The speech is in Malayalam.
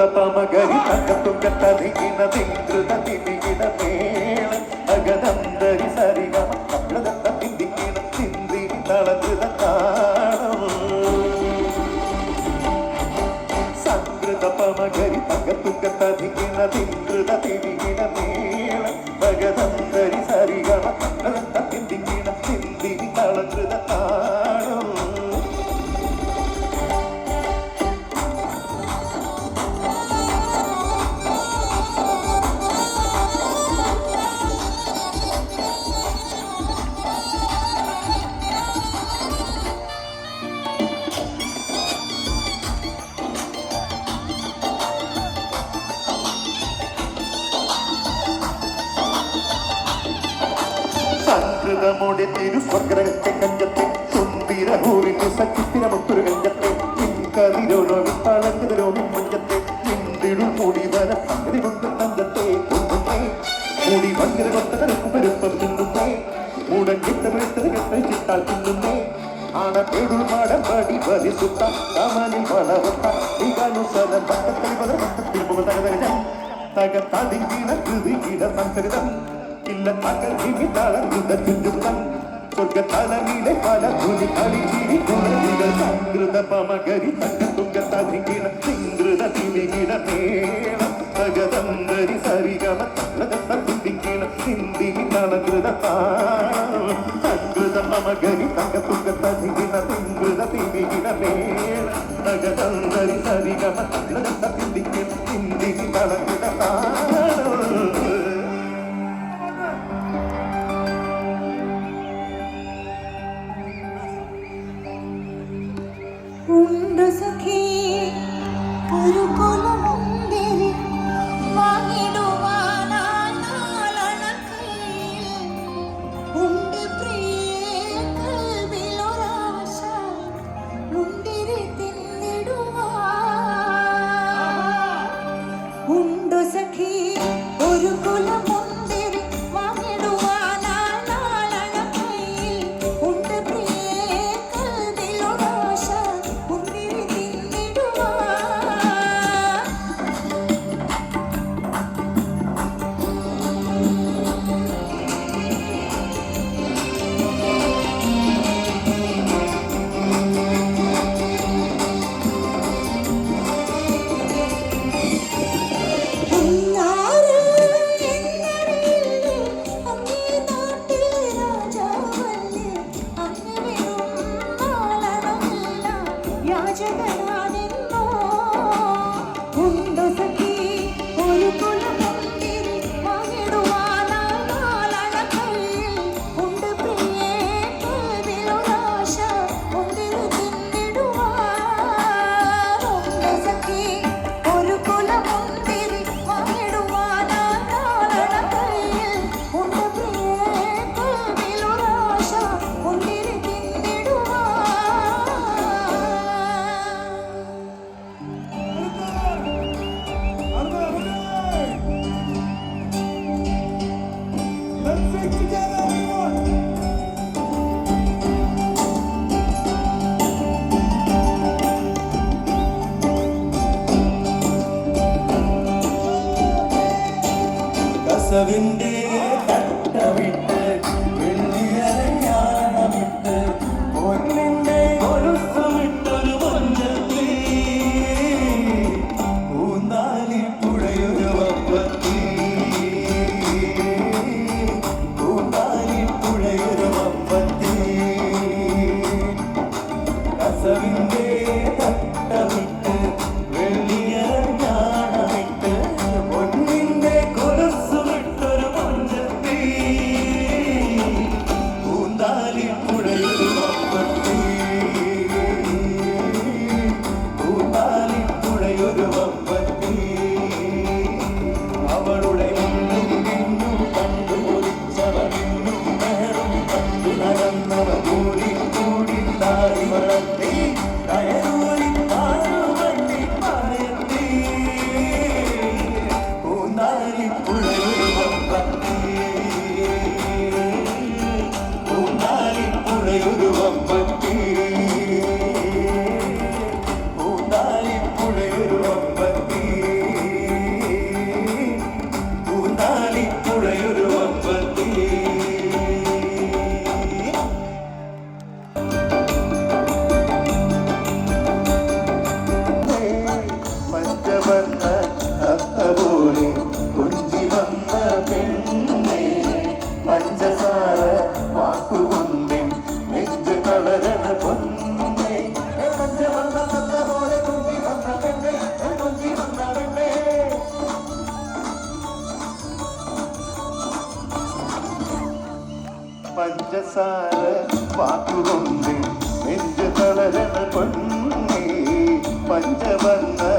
ಗತ ಪಮ ಗರಿ ತಗ ತುಂಗ ತರಿಗಿನ ತಿಂಗೃತ ತಿಮಿಗಿನ ಮೇಳ ಅಗದಂದರಿ ಸರಿಗ ಕಪ್ಪಳದತ್ತ ತಿಂದಿಗಿನ ತಿಂದಿ ತಳಗೃತ ತಾಳಂ ಸಂಗೃತ ಪಮ ಗರಿ ತಗ ತುಂಗ ತರಿಗಿನ ತಿಂಗೃತ ತಿಮಿಗಿನ ಮೇಳ സംസ്കൃതമോടെ തിരുസ്വർഗത്തെ കഞ്ചത്തെ സുന്ദര ഹൂവിന്റെ സച്ചിത്തിരമൊത്തൊരു കഞ്ചത്തെ കതിരോലോമി തളങ്കതിരോമി മഞ്ചത്തെ നിന്തിടും മുടി വര സംഗതി കൊണ്ട് തങ്കത്തെ മുടി ഭങ്കര കൊത്തകരക്കു പെരുപ്പം തിന്നുന്നേ. മൂടങ്കിട്ട വെളുത്തത് കെട്ട ചിട്ടാൽ തിന്നുന്നേ. പടി പേടുൾ മാടം പടി ബലി സുത്ത. കമലിൽ വളവത്ത നികാനുസരം പട്ടത്തലി പദ പട്ടത്തിൽ മുഖതകതകം തകത്തതിങ്കിന കൃതികിട இல்ல தங்கள் ஜிவி தளர்ந்த திண்டுத்தான் சொர்க்க தளமிடை பல துணி அடிக்கிரி குழந்தைகள் சங்கிருத பமகரி தக்க துங்க ததிகின சிங்கிருத திமிகின மேளம் சகதந்தரி சரிகம தலகத்த குட்டிக்கின சிந்திகி தலகிருத சங்கிருத பமகரி தக்க துங்க ததிகின சிங்கிருத திமிகின மேளம் சகதந்தரி சரிகம தலகத்த குட்டிக்கின சிந்திகி தலகிருத ఉండు సుఖీ కరుకులు കസവിന്റെ തട്ടവിട്ട് വെള്ളിയരഞ്ഞാണമിട്ട് പൊന്നിന്റെ കൊലുസമിട്ടൊരു മഞ്ചത്തിൽ പൂന്താലി പുഴയൊരു വപ്പത്തി പൂന്താലി പുഴയൊരു വപ്പത്തി കസവിന്റെ തട്ടമിട്ട് പഞ്ചസാര വാക്കുകൊണ്ട് നെഞ്ചു തളരണ പൊന്നേ പഞ്ചവർണ